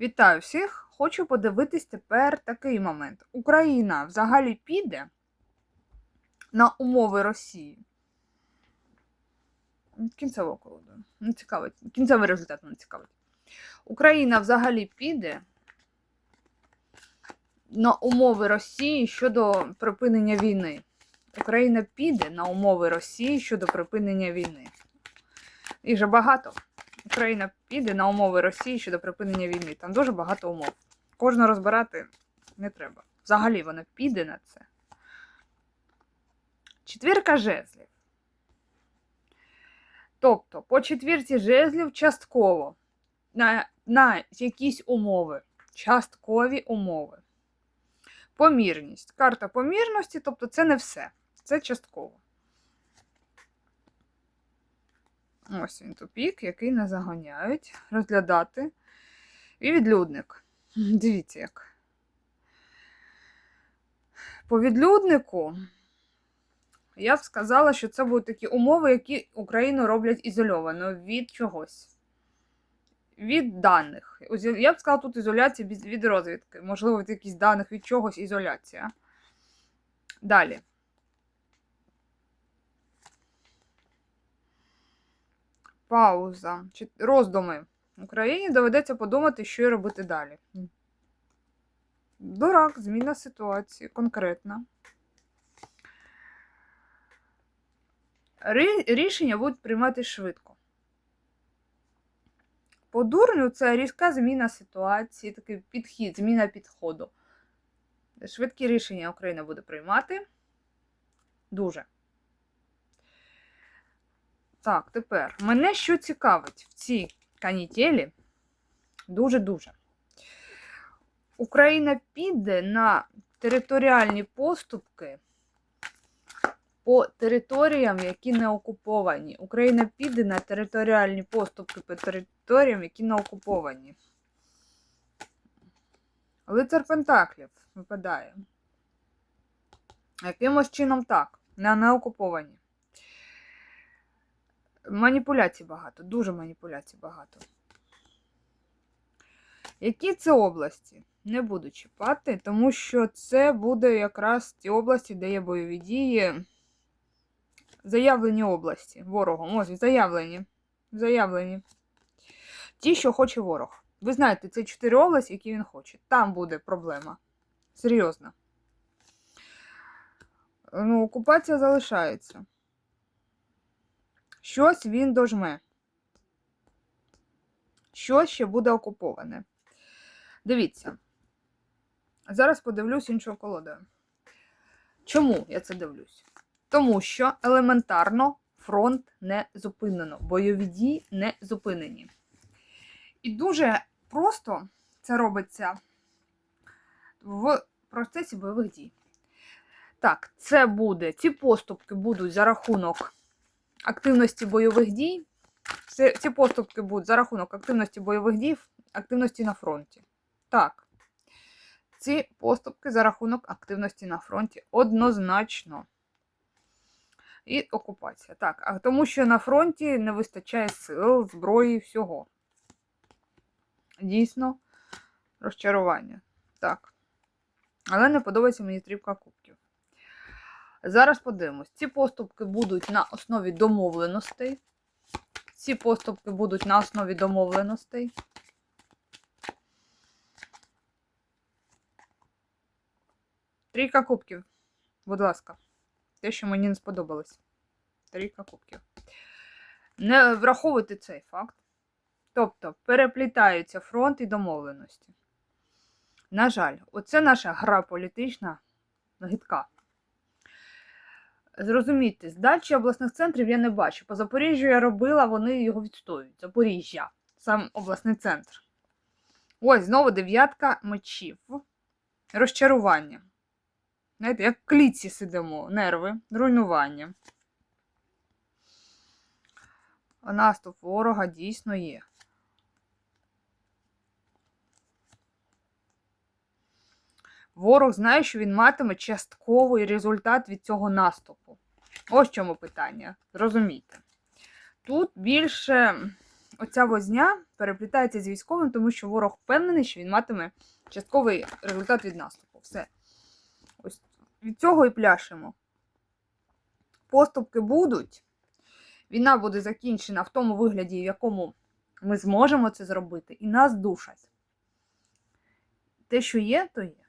Вітаю всіх! Хочу подивитись тепер такий момент. Україна взагалі піде на умови Росії. Кінцевого колоду. Не цікавить. Кінцевий результат не цікавить. Україна взагалі піде на умови Росії щодо припинення війни. Україна піде на умови Росії щодо припинення війни. Їх же багато. Україна піде на умови Росії щодо припинення війни. Там дуже багато умов. Кожну розбирати не треба. Взагалі вона піде на це. Четвірка жезлів. Тобто, по четвірці жезлів частково на, на якісь умови. Часткові умови. Помірність. Карта помірності, тобто це не все. Це частково. Ось він тупік, який не заганяють. Розглядати. І відлюдник. Дивіться як. По відлюднику я б сказала, що це будуть такі умови, які Україну роблять ізольовано від чогось. Від даних. Я б сказала, тут ізоляція від розвідки. Можливо, від якихось даних від чогось ізоляція. Далі. Пауза. Роздуми. Україні доведеться подумати, що й робити далі. Дурак, зміна ситуації, конкретна. Рішення будуть приймати швидко. По дурню це різка зміна ситуації, такий підхід, зміна підходу. Швидкі рішення Україна буде приймати. Дуже. Так, тепер мене що цікавить в цій канітелі дуже-дуже. Україна піде на територіальні поступки по територіям, які не окуповані. Україна піде на територіальні поступки по територіям, які не окуповані. Лицар Пентаклів випадає. Якимось чином так, на неокуповані. Маніпуляцій багато, дуже маніпуляцій багато. Які це області? Не буду чіпати, тому що це буде якраз ті області, де є бойові дії. Заявлені області ворогом. Ось, заявлені. Заявлені. Ті, що хоче ворог. Ви знаєте, це чотири області, які він хоче. Там буде проблема. Серйозно. Ну, окупація залишається. Щось він дожме. Щось ще буде окуповане. Дивіться. Зараз подивлюсь іншою колодою. Чому я це дивлюсь? Тому що елементарно фронт не зупинено, бойові дії не зупинені. І дуже просто це робиться в процесі бойових дій. Так, це буде, ці поступки будуть за рахунок активності бойових дій. Ці, ці поступки будуть за рахунок активності бойових дій, активності на фронті. Так. Ці поступки за рахунок активності на фронті однозначно. І окупація. Так, а тому що на фронті не вистачає сил, зброї, всього. Дійсно, розчарування. Так. Але не подобається мені тріпка кубків. Зараз подивимось. Ці поступки будуть на основі домовленостей. Ці поступки будуть на основі домовленостей. Трійка кубків. Будь ласка. Те, що мені не сподобалось. Трійка кубків. Не враховуйте цей факт. Тобто переплітаються фронт і домовленості. На жаль, оце наша гра політична гидка. Зрозумійте, здачі обласних центрів я не бачу. По Запоріжжю я робила, вони його відстоюють. Запоріжжя, сам обласний центр. Ось, знову дев'ятка мечів. Розчарування. Знаєте, як в клітці сидимо, нерви, руйнування. Наступ ворога дійсно є. Ворог знає, що він матиме частковий результат від цього наступу. Ось чому питання. Розумійте. Тут більше оця возня переплітається з військовим, тому що ворог впевнений, що він матиме частковий результат від наступу. Все. Ось від цього і пляшемо. Поступки будуть. Війна буде закінчена в тому вигляді, в якому ми зможемо це зробити, і нас душать. Те, що є, то є.